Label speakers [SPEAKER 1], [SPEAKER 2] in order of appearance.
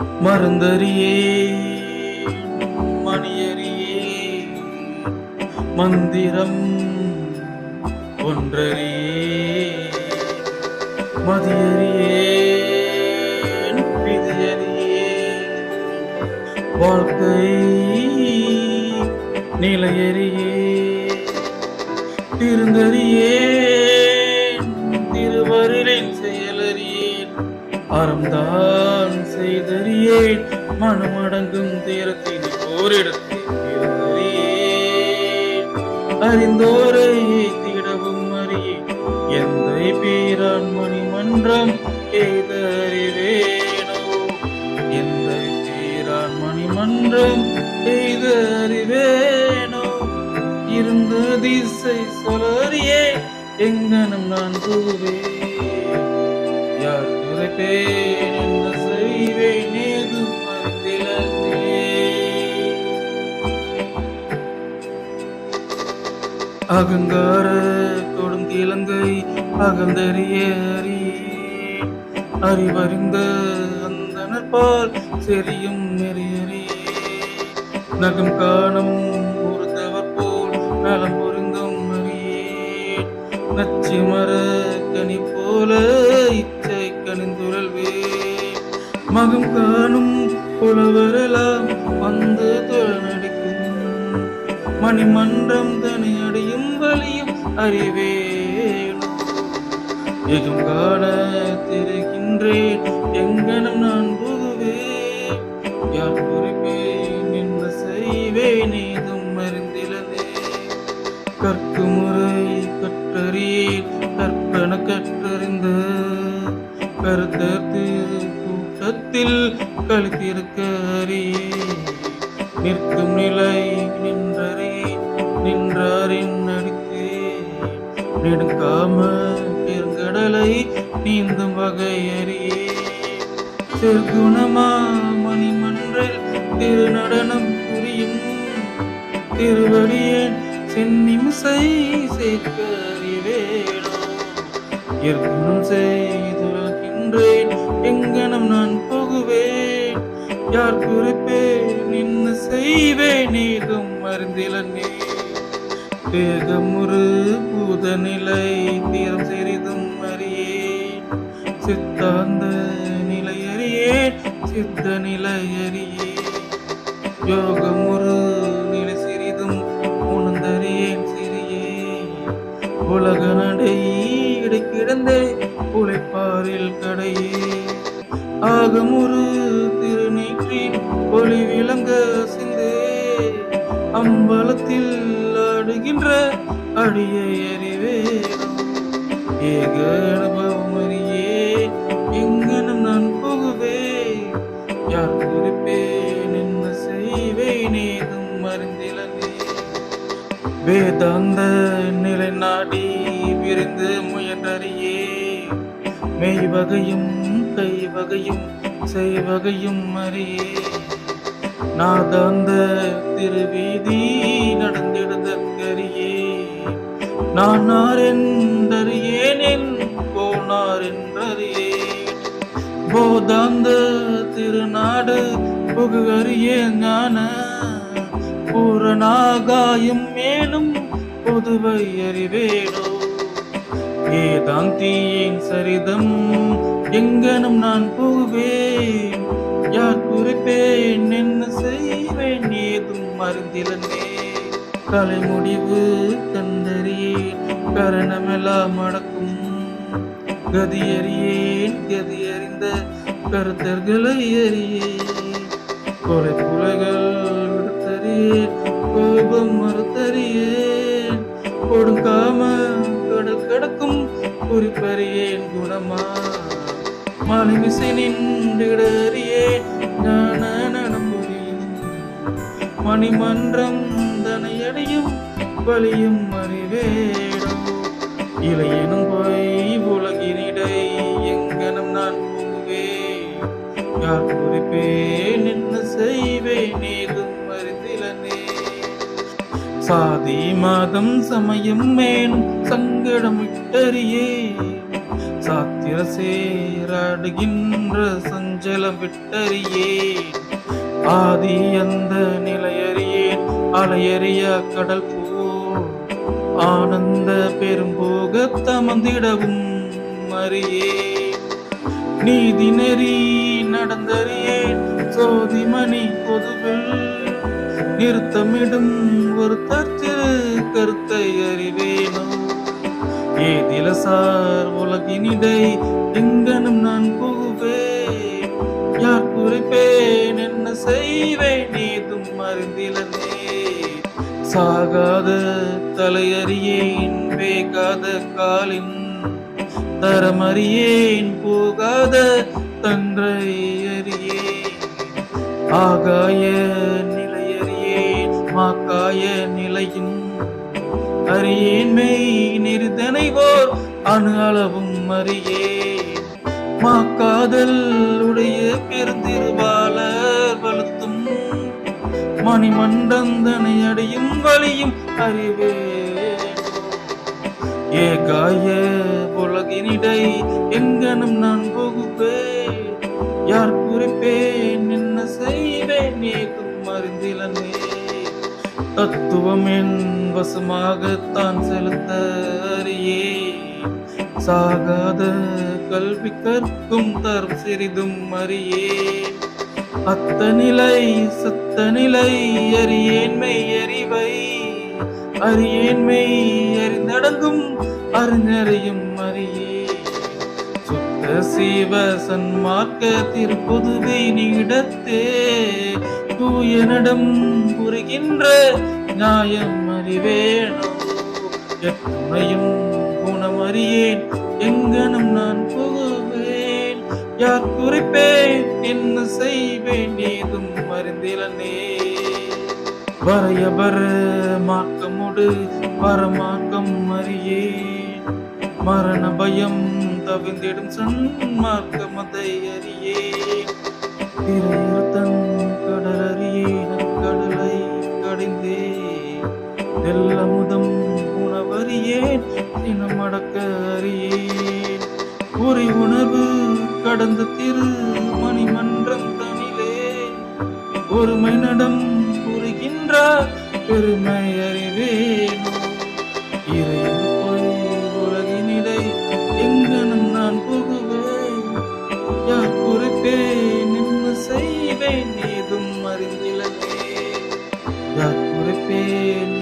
[SPEAKER 1] மருந்தறியே மணியறியே. மந்திரம் ஒன்றறியே. மதியறியே விதியறியே வாழ்க்கை நிலையறியே. திருந்தறியே பாரம்தான் செய்தறியே மனமடங்கும் தீரத்தை ஓரிடத்தில் இருந்தறியேன் அறிந்தோரை திடவும் அறியேன். எந்த பேரான் மணிமன்றம் எய்தறிவேனோ? எந்த பேரான் மணிமன்றம் எய்தறிவேனோ? இருந்த திசை சொலறியே எங்கனும் நான் கூவேன் யார் குறைப்பேன் என்ன செய்வேன் ஏதும் அறிந்திலனே அகங்கார கொடுங்கிலங்கை அகந்தறிய அறிவறிந்த அந்த நற்பால் செறியும் நெறியறி. நகம் காணும் ஒருத்தவர் போல் நலம் பொருந்தும் அறியே நச்சு மகம் காணும் புலவரெல்லாம் வந்து தொழநடிக்கும் மணிமன்றம் தனியடையும் வழியும் அறிவேணும் எகும் காண திரிகின்றேன் எங்கனும் நான் புகுவேன். யார் குறிப்பேன் என்ன செய்வேன் ஏதும் அறிந்திலனே. கற்கு முறை கற்றறியேன் கற்பன கற்றறிந்த கருத்தர் திரு கூட்டத்தில் கழித்திருக்க அறியேன். நிற்கும் நிலை நின்றறே நின்றாரின் நடித்தே நெடுங்காம பெருங்கடலை நீந்தும் வகை அறியே சிறுகுணமா மணிமன்றில் திருநடனம் புரியும். திருவடியேன் சென்னிமிசை சேர்க்க அறிவேடோ எற்குணம் செய்துலகின்றேன் எங்கனம் நான் போகுவேன். யார் குறிப்பேன் நின்று செய்வேன் ஏதும் அறிந்திலனே. தேகமுறு பூத நிலை தீரம் சிறிதும் அறியேன். சித்தாந்த நிலை அறியேன் சித்த நிலை அறியேன். யோகமுறு நிலை சிறிதும் உணர்ந்தறியேன் சிறியேன். உலக நடை இடைக்கிடந்தே உழைப்பாரில் கடையே. ஆகமுரு திருநீற்றி ஒளி விளங்க சிந்தே. அம்பலத்தில் ஆடுகின்ற அடியை அறிவே ஏக அனுபவம் அறியே எங்கனும் நான் போகுவே. யார் குறிப்பேன் என்ன செய்வேன் ஏதும் அறிந்திலனே. வேதாந்த நிலை நாடி விரிந்து முயன்றறியே. மெய்வகையும் வகையும் கை வகையும் செய்வகையும் அறியே. நாதாந்த திருவீதி நடந்திடுதற்கரியே நானார் என்றறியேன் போனார் என்றறியேன் போதாந்த திருநாடு புகு அறியே ஞான. பூரணாகாயம் மேலும் புதுவை அறிவேடோ ஏதாந்தியின் சரிதம் எங்கனும் நான் போவேன். யார் குறிப்பேன் என்ன செய்வேன் ஏதும் அறிந்திலனே. கலை முடிவு கண்டறியேன் கரணமெல்லாம் அடக்கும். கதியறியேன் கதி அறிந்த கருத்தர்களை அறியேன். கொலை புலகள் விடுத்தறியேன் கோபம் மறுத்தறியேன். கொடுக்காம கடல் குறிப்பறியேன் குணமா? மலைமிசை நின்றிடறியேன் ஞான நடம்புரியும் மணிமன்றம் தனையடையும் வலியும் அறிவேடும். இளையனும் போய் உலகினிடை எங்கனும் நான் போகுவேன் யார் குறிப்பேன் என்ன செய்வேன் நீதும் சாதி மதம் சமயம் மேனும் சங்கடம் விட்டறியே சாத்திய சிரசேராடுகின்ற சஞ்சலம் விட்டறியே ஆதி அந்த நிலையறியேன் அலையறிய கடல் போல். ஆனந்த பெரும்போக தமந்திடவும் அறியே நீதி நெறி நடந்தறியேன் சோதிமணி பொதுவில் நிறுத்தமிடும் ஒரு தற்சிறு கருத்தை அறிவேனோ? ஏதிலசார் உலகினிடை எங்கனும் நான் புகுவேன். யார் குறிப்பேன் என்ன செய்வேன் ஏதும் அறிந்திலனே. சாகாத தலையறியேன் வேகாத காலின் தரமறியேன் போகாத தன்றை அறியேன். ஆகாய மாக்காய நிலையும். அறியேன் நிறுதனைவோர் அணு அளவும் அறியேன் மாக்காதல் உடைய பெருந்திருவாளர் வலுத்தும். மணிமண்டந்தனை அடையும் வழியும் அறிவே. ஏகாய உலகினிடை எங்கனும் நான் புகுவேன் யார் குறிப்பேன் என்ன செய்வேன் ஏதும் அறிந்திலனே. தத்துவம் என் வசமாகத்தான் செலுத்த அறியே சாகாத கல்வி கற்கும் தரும் சிறிதும் அறியே. அத்த நிலை சத்த நிலை அறியேன்மை அறிவை. அறியேன்மை அறிந்தடங்கும் அறிஞரையும் அறியே. சீவ சன்மார்க்க திருப்பொதுவை நீடத்தே தூயனிடம் புரிகின்ற நியாயம் அறிவேணும் எத்துணையும் குணம் அறியேன் எங்கனும் நான் புகுவேன். யார் குறிப்பேன் என்ன செய்வேன் ஏதும் அறிந்திலனே. வரையபர மாக்கமுடு பரமாக்கம் அறியேன். மரண பயம் தவிந்திடும் சன்மார்க்கமதை அறியே. தன் கடல் கடலை கடிந்தே. தெல்லமுதம் உணவறியேன் தினம் அடக்க அறியேன். உரை உணர்வு கடந்த திரு மணிமன்றம் தனிலே. ஒருமை நடம் புரிகின்ற பெருமை அறிவேன். இறை அறிவேன் ஏதும் அறிந்திலவே குறிப்பேன்